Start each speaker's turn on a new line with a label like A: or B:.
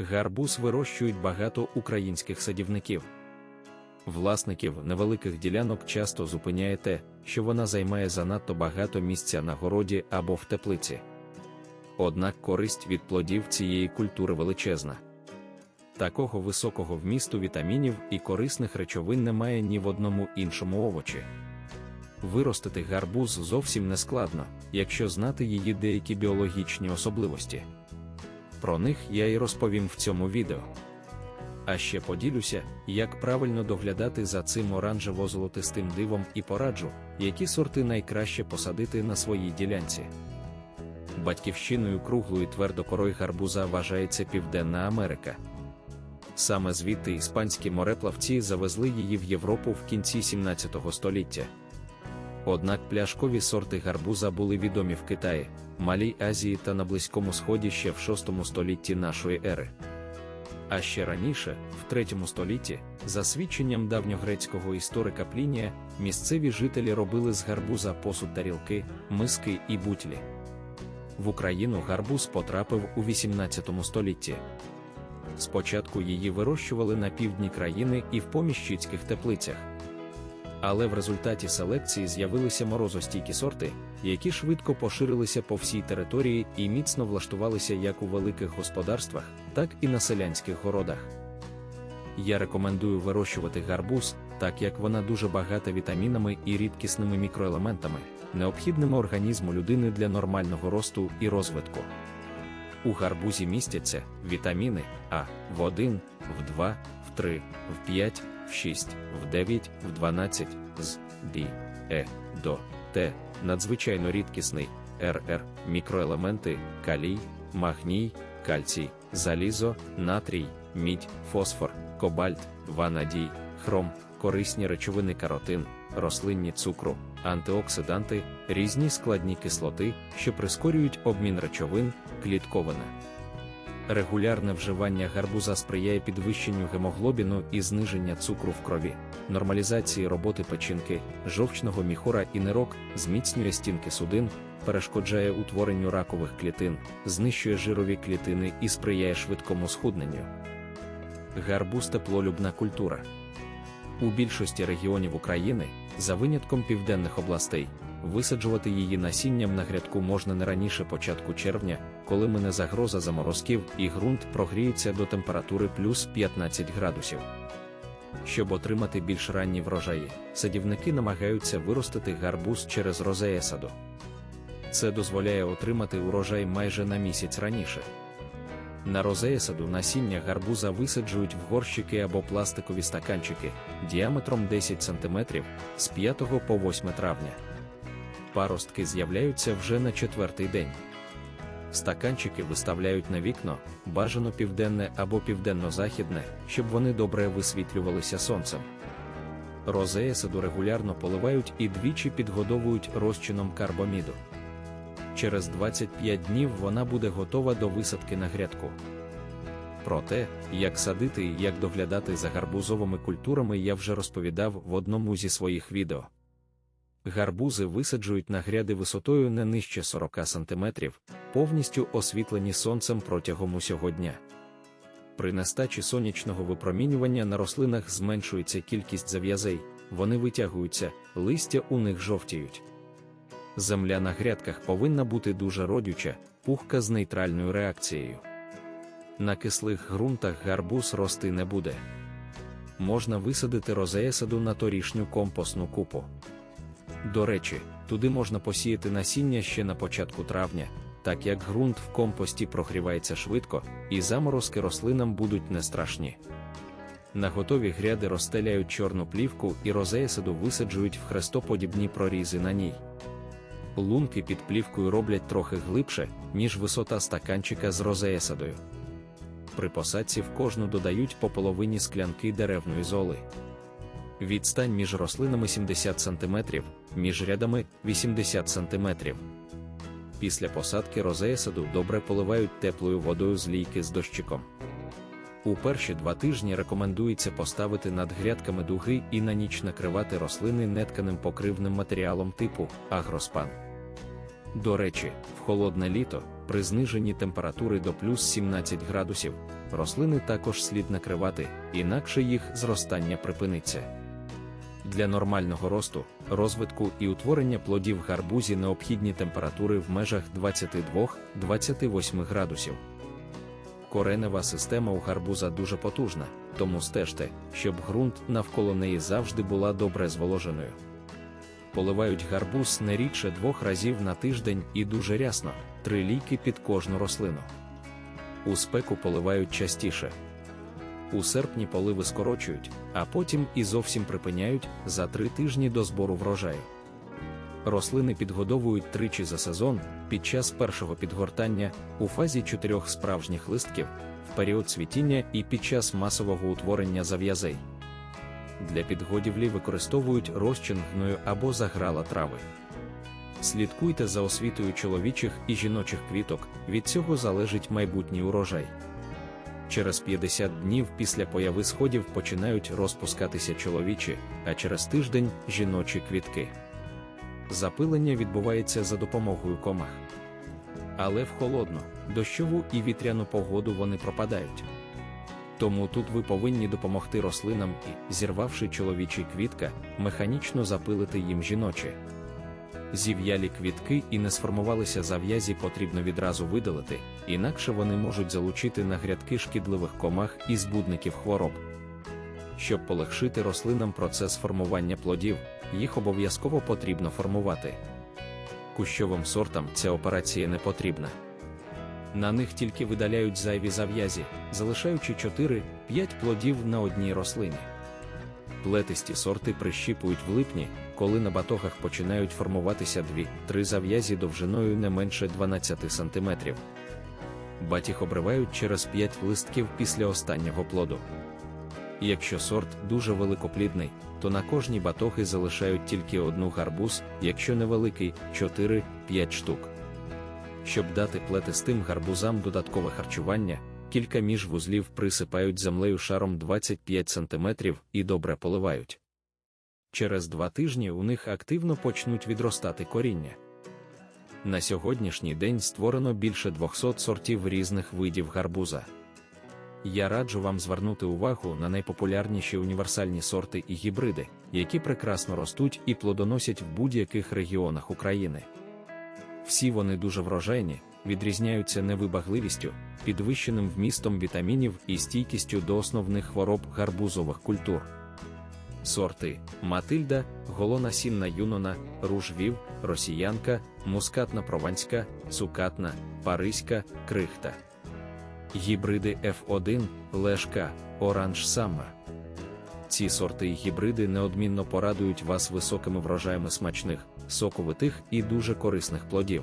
A: Гарбуз вирощують багато українських садівників. Власників невеликих ділянок часто зупиняє те, що вона займає занадто багато місця на городі або в теплиці. Однак користь від плодів цієї культури величезна. Такого високого вмісту вітамінів і корисних речовин немає ні в одному іншому овочі. Виростити гарбуз зовсім не складно, якщо знати її деякі біологічні особливості. Про них я і розповім в цьому відео. А ще поділюся, як правильно доглядати за цим оранжево-золотистим дивом і пораджу, які сорти найкраще посадити на своїй ділянці. Батьківщиною круглої твердокорой гарбуза вважається Південна Америка. Саме звідти іспанські мореплавці завезли її в Європу в кінці 17 століття. Однак пляшкові сорти гарбуза були відомі в Китаї, Малій Азії та на Близькому Сході ще в VI столітті нашої ери. А ще раніше, в III столітті, за свідченням давньогрецького історика Плінія, місцеві жителі робили з гарбуза посуд тарілки, миски і бутлі. В Україну гарбуз потрапив у XVIII столітті. Спочатку її вирощували на півдні країни і в поміщицьких теплицях. Але в результаті селекції з'явилися морозостійкі сорти, які швидко поширилися по всій території і міцно влаштувалися як у великих господарствах, так і на селянських городах. Я рекомендую вирощувати гарбуз, так як вона дуже багата вітамінами і рідкісними мікроелементами, необхідними організму людини для нормального росту і розвитку. У гарбузі містяться вітаміни А в 1, в 2, в 3, в 5, в 6, в 9, в 12, з Б, Е, до Т, надзвичайно рідкісний РР, мікроелементи, калій, магній, кальцій, залізо, натрій, мідь, фосфор, кобальт, ванадій, хром, корисні речовини каротин, рослинні цукру, антиоксиданти, різні складні кислоти, що прискорюють обмін речовин, клітковина. Регулярне вживання гарбуза сприяє підвищенню гемоглобіну і зниження цукру в крові, нормалізації роботи печінки, жовчного міхура і нирок, зміцнює стінки судин, перешкоджає утворенню ракових клітин, знищує жирові клітини і сприяє швидкому схудненню. Гарбуз теплолюбна культура. У більшості регіонів України, за винятком південних областей, висаджувати її насінням на грядку можна не раніше початку червня, коли мине загроза заморозків і ґрунт прогріється до температури плюс 15 градусів. Щоб отримати більш ранні врожаї, садівники намагаються виростити гарбуз через розеесаду. Це дозволяє отримати урожай майже на місяць раніше. На розеесаду насіння гарбуза висаджують в горщики або пластикові стаканчики діаметром 10 см з 5 по 8 травня. Паростки з'являються вже на четвертий день. Стаканчики виставляють на вікно, бажано південне або південно-західне, щоб вони добре висвітлювалися сонцем. Розеесаду регулярно поливають і двічі підгодовують розчином карбоміду. Через 25 днів вона буде готова до висадки на грядку. Про те, як садити і як доглядати за гарбузовими культурами, я вже розповідав в одному зі своїх відео. Гарбузи висаджують на гряди висотою не нижче 40 см, повністю освітлені сонцем протягом усього дня. При нестачі сонячного випромінювання на рослинах зменшується кількість зав'язей, вони витягуються, листя у них жовтіють. Земля на грядках повинна бути дуже родюча, пухка з нейтральною реакцією. На кислих ґрунтах гарбуз рости не буде. Можна висадити розеесаду на торішню компостну купу. До речі, туди можна посіяти насіння ще на початку травня, так як ґрунт в компості прогрівається швидко, і заморозки рослинам будуть не страшні. На готові гряди розстеляють чорну плівку і розеесаду висаджують в хрестоподібні прорізи на ній. Лунки під плівкою роблять трохи глибше, ніж висота стаканчика з розеесадою. При посадці в кожну додають по половині склянки деревної золи. Відстань між рослинами 70 см, між рядами 80 см. Після посадки розеесаду добре поливають теплою водою з лійки з дощиком. У перші два тижні рекомендується поставити над грядками дуги і на ніч накривати рослини нетканим покривним матеріалом типу агроспан. До речі, в холодне літо, при зниженні температури до плюс 17 градусів, рослини також слід накривати, інакше їх зростання припиниться. Для нормального росту, розвитку і утворення плодів гарбузі необхідні температури в межах 22-28 градусів. Коренева система у гарбуза дуже потужна, тому стежте, щоб ґрунт навколо неї завжди була добре зволоженою. Поливають гарбуз не рідше двох разів на тиждень і дуже рясно, три ліки під кожну рослину. У спеку поливають частіше. У серпні поливи скорочують, а потім і зовсім припиняють за три тижні до збору врожаю. Рослини підгодовують тричі за сезон під час першого підгортання у фазі чотирьох справжніх листків, в період цвітіння і під час масового утворення зав'язей. Для підгодівлі використовують розчин гною або заграла трави. Слідкуйте за освітою чоловічих і жіночих квіток, від цього залежить майбутній урожай. Через 50 днів після появи сходів починають розпускатися чоловічі, а через тиждень жіночі квітки. Запилення відбувається за допомогою комах. Але в холодну, дощову і вітряну погоду вони пропадають. Тому тут ви повинні допомогти рослинам і, зірвавши чоловічі квітка, механічно запилити їм жіночі. Зів'ялі квітки і не сформувалися зав'язі потрібно відразу видалити, інакше вони можуть залучити на грядки шкідливих комах і збудників хвороб. Щоб полегшити рослинам процес формування плодів, їх обов'язково потрібно формувати. Кущовим сортам ця операція не потрібна. На них тільки видаляють зайві зав'язі, залишаючи 4-5 плодів на одній рослині. Плетисті сорти прищіпують в липні, коли на батогах починають формуватися 2-3 зав'язі довжиною не менше 12 см. Батіг обривають через 5 листків після останнього плоду. Якщо сорт дуже великоплідний, то на кожній батоги залишають тільки одну гарбуз, якщо невеликий 4-5 штук. Щоб дати плетистим гарбузам додаткове харчування, кілька міжвузлів присипають землею шаром 25 см і добре поливають. Через два тижні у них активно почнуть відростати коріння. На сьогоднішній день створено більше 200 сортів різних видів гарбуза. Я раджу вам звернути увагу на найпопулярніші універсальні сорти і гібриди, які прекрасно ростуть і плодоносять в будь-яких регіонах України. Всі вони дуже врожайні, відрізняються невибагливістю, підвищеним вмістом вітамінів і стійкістю до основних хвороб гарбузових культур. Сорти Матильда, голонасінна юнона, ружвів, росіянка, мускатна прованська, цукатна, паризька, крихта. Гібриди F1, лешка, оранж Саммер. Ці сорти і гібриди неодмінно порадують вас високими врожаями смачних, соковитих і дуже корисних плодів.